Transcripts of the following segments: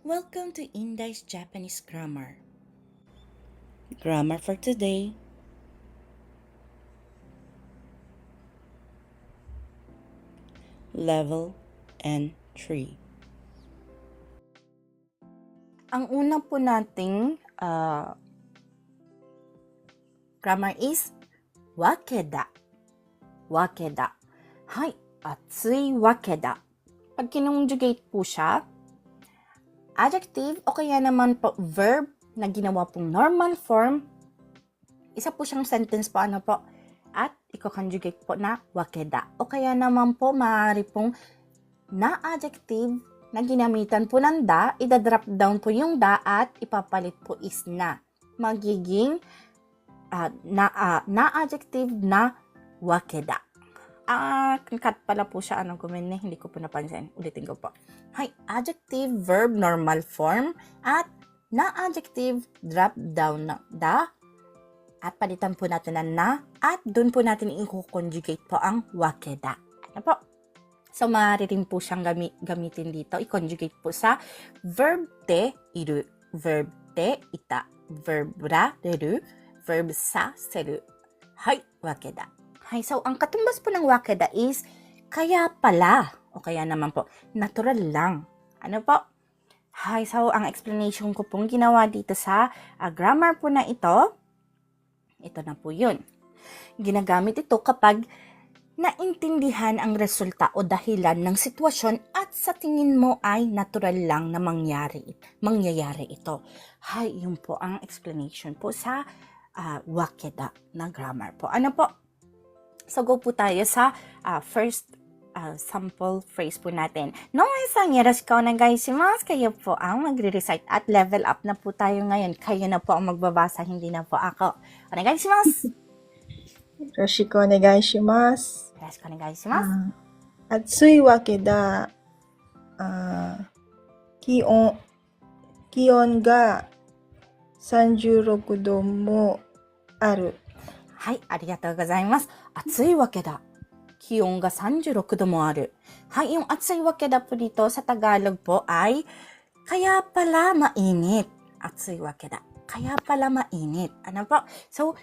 Welcome to Indai's Japanese Grammar. Grammar for today. Level N3. Ang una po nating ah, grammar is wakeda. Wakeda. Hay, atsui wakeda. Pag kinonjugate po siya, adjective o kaya naman po verb na ginawa pong normal form, isa po siyang sentence po ano po, at i-conjugate po na wakeda. O kaya naman po maaari pong na adjective na ginamitan po ng da, ida-drop down po yung da at ipapalit po is na. Magiging ah, na, ah, na adjective na wakeda. Ah, cut pala po siya. Anong kumene? Hindi ko po napansin. Ulitin ko po. Hay, adjective, verb, normal form, at na adjective, drop down na da, at palitan po natin na na, at dun po natin i-conjugate po ang wakeda. Ano po? So, maaari rin po siyang gami- gamitin dito. I-conjugate po sa verb te, iru, verb te, ita, verb ra, reru, verb sa, seru. Hay, wakeda. Hay, so ang katumbas po ng wakeda is kaya pala o kaya naman po natural lang. Ano po? Hay, so ang explanation ko pong ginawa dito sa ah, grammar po na ito, ito na po yun. Ginagamit ito kapag naintindihan ang resulta o dahilan ng sitwasyon at sa tingin mo ay natural lang na mangyari, mangyayari ito. Hay, yun po ang explanation po sa ah, wakeda na grammar po. Ano po? So, go po tayo sa ah, first ah, sample phrase po natin. Noe-san, yoroshiku onegaishimasu. Kayo po ang magre-recite at level up na po tayo ngayon. Kayo na po ang magbabasa, hindi na po ako. Onegaishimasu. よろしくお願いします。 Yoroshiku onegaishimasu. あ暑いわけだ。あ気温、気温が36度もある。はい、ありがとうございます。 暑いわけだ。気温が36度もある。はい, yung 暑いわけだ po dito sa Tagalog po ay kaya pala mainit. 暑いわけだ。kaya pala mainit. Ano po? So,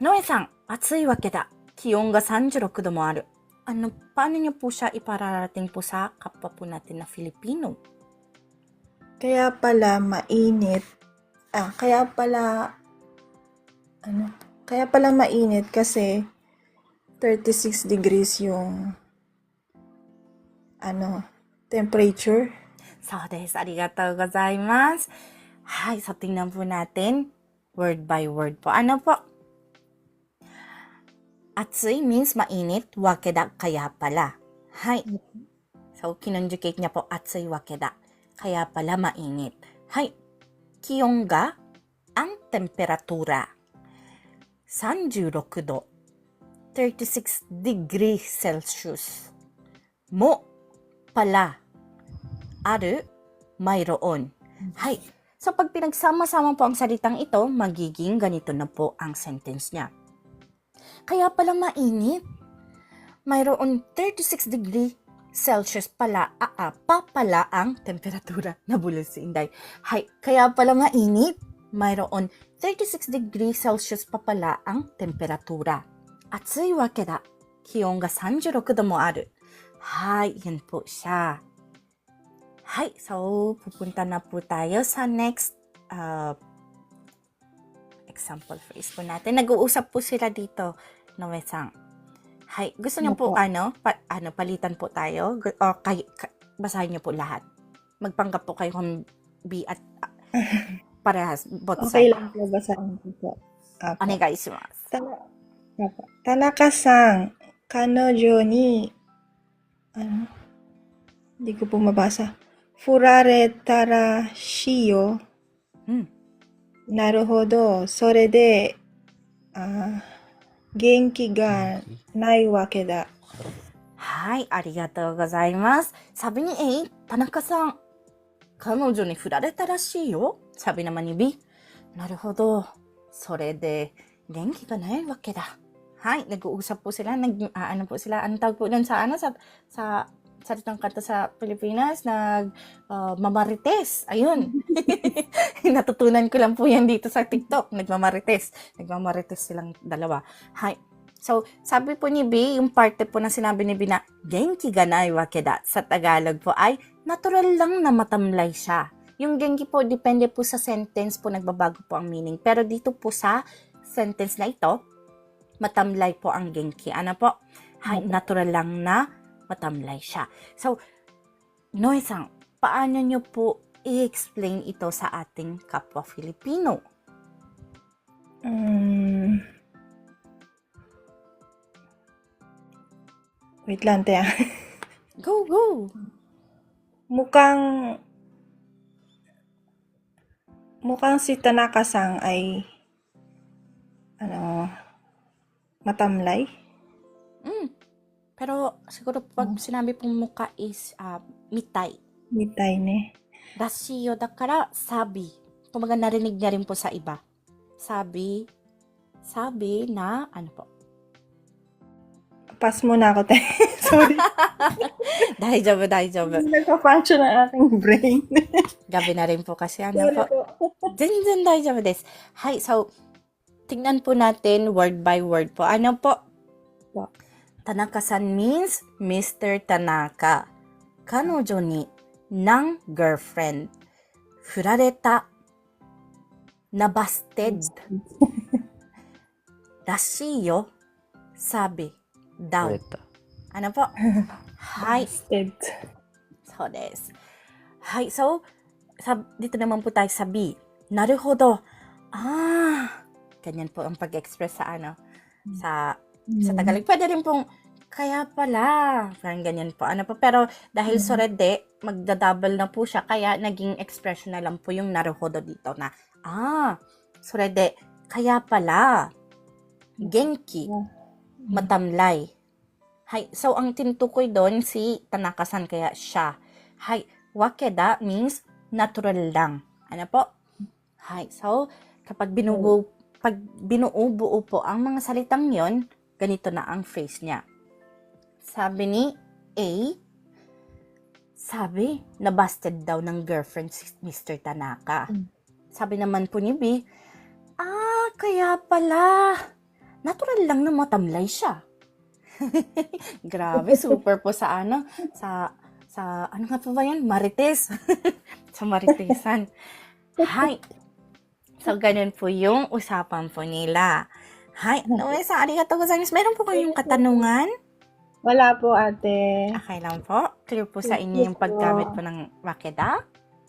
Noe-san, 暑いわけだ。気温が36度もある。Ano, paano niyo po siya ipararating po sa kapwa po natin na Filipino? Kaya pala mainit. Ah, kaya pala ano? Kaya pala mainit kasi 36 degrees yung ano, temperature. そうです。ありがとうございます。はい。So, tingnan po natin. Word by word po. Ano po? Atsui means mainit. Wakeda, kaya pala. Hay. So, kinonjugate niya po, atsui wakeda. Kaya pala mainit. Hay. Kiyon ga, ang temperatura. 36 do. 36 degree Celsius. Mo, pala. Aru, mayroon. Hay. So, pag pinagsama-sama po ang salitang ito, magiging ganito na po ang sentence niya. Kaya pala mainit. Mayroon 36 degree Celsius pala, ah, pa pala ang temperatura. Nabulos si Inday. Hay, kaya pala mainit. Mayroon 36 degree Celsius pa pala ang temperatura. Atsui wake da. Kiyon ga 36度もある。Hay, yun po siya. Hay, so pupunta na po tayo sa next uh, example phrase po natin. Nag-uusap po sila dito, Noe-san. Hay, gusto niyo po Opo. ano, pa, ano, palitan po tayo? Gu- O kay, ka- basahin niyo po lahat. Magpanggap po kayo kung B at ah, parehas, both Okay side. lang po basahin ko po. Apo. Onegaishimasu. たなアポ田中さん、彼女に、ano, hindi ko po mabasa. 振られたらしいよ。うん。なるほど。それで、あ元気がないわけだ。はい、ありがとうございます。Sabi ni A, Tanaka さん、彼女に振られたらしいよ。Sabi naman ni B, なるほど。それで、元気がないわけだ。 Hay, nag-uusap po sila, nag, ah, ano po sila, anong tawag po dun sa, ano, sa, sa salitang kanta sa Pilipinas, nag ah, mamarites. Ayun. Natutunan ko lang po yan dito sa TikTok. Nagmamarites. Nagmamarites silang dalawa. Hi. So, sabi po ni B, yung parte po na sinabi ni B na genki ga nai wake da sa Tagalog po ay natural lang na matamlay siya. Yung genki po, depende po sa sentence po, nagbabago po ang meaning. Pero dito po sa sentence na ito, matamlay po ang genki. Ano po? Hay, natural lang na matamlay siya. So, Noe-san, paano nyo po i-explain ito sa ating kapwa Filipino? Mm. Wait lang, te. ah. Go, go! Mukhang mukhang si Tanaka-sang ay ano matamlay. Mm. Pero siguro pag sinabi pong muka is ah, mitay. Mitay ne. Rashiyo da kara sabi. Kumaga narinig niya rin po sa iba. Sabi, sabi na, ano po? Pass mo na ako, te. Sorry. Daijoubu, daijoubu. Nagpa-function ang aking brain. Gabi na rin po kasi ano Sorry po. po. Zenzen daijoubu desu. Hi, so, tignan po natin word by word po. Ano po? Tanaka-san means Mr. Tanaka. Kanojo ni ng girlfriend. Furareta. Nabasted. Rashiyo. Sabi. Daw. Ano po? Hi. Busted. So des. Hi, so, sab dito naman po tayo sa B. Naruhodo. Ah, ganyan po ang pag-express sa ano, sa, sa Mm. Tagalog. Pwede rin pong, kaya pala, parang ganyan po. Ano po, pero dahil Mm. sorede, magdadouble na po siya, kaya naging expression na lang po yung naruhodo dito na, ah, sorede, kaya pala, genki, matamlay. Hay, so ang tinutukoy doon si Tanaka-san kaya siya. Hay, wakeda means natural lang. Ano po? Hay, so kapag binubuo pag binuo-buo po ang mga salitang yon, ganito na ang phrase niya. Sabi ni A, sabi, nabasted daw ng girlfriend si Mr. Tanaka. Mm. Sabi naman po ni B, ah, kaya pala, natural lang na matamlay siya. Grabe, super po sa ano, sa, sa, ano nga po ba yan? Marites. sa Maritesan. Hi. So, ganun po yung usapan po nila. Hi, Noesa, arigatou gozaimasu. Meron po kayong katanungan? Wala po, ate. Okay lang po. Clear po sa inyo yung paggamit po ng wakeda?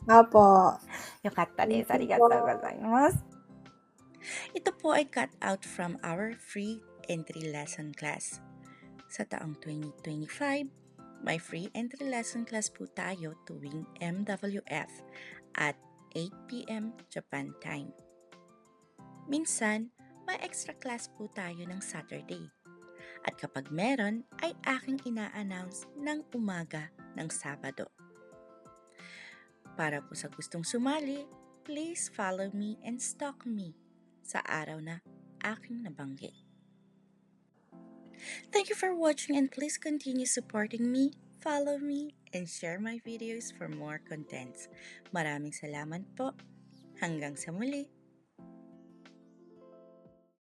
Apo. Yokatta desu. Arigatou gozaimasu. Ito po ay cut out from our free entry lesson class. Sa taong 2025, may free entry lesson class po tayo tuwing MWF at 8pm Japan time. Minsan, may extra class po tayo ng Saturday. At kapag meron, ay aking ina-announce ng umaga ng Sabado. Para po sa gustong sumali, please follow me and stalk me sa araw na aking nabanggit. Thank you for watching and please continue supporting me, follow me, and share my videos for more contents. Maraming salamat po. Hanggang sa muli.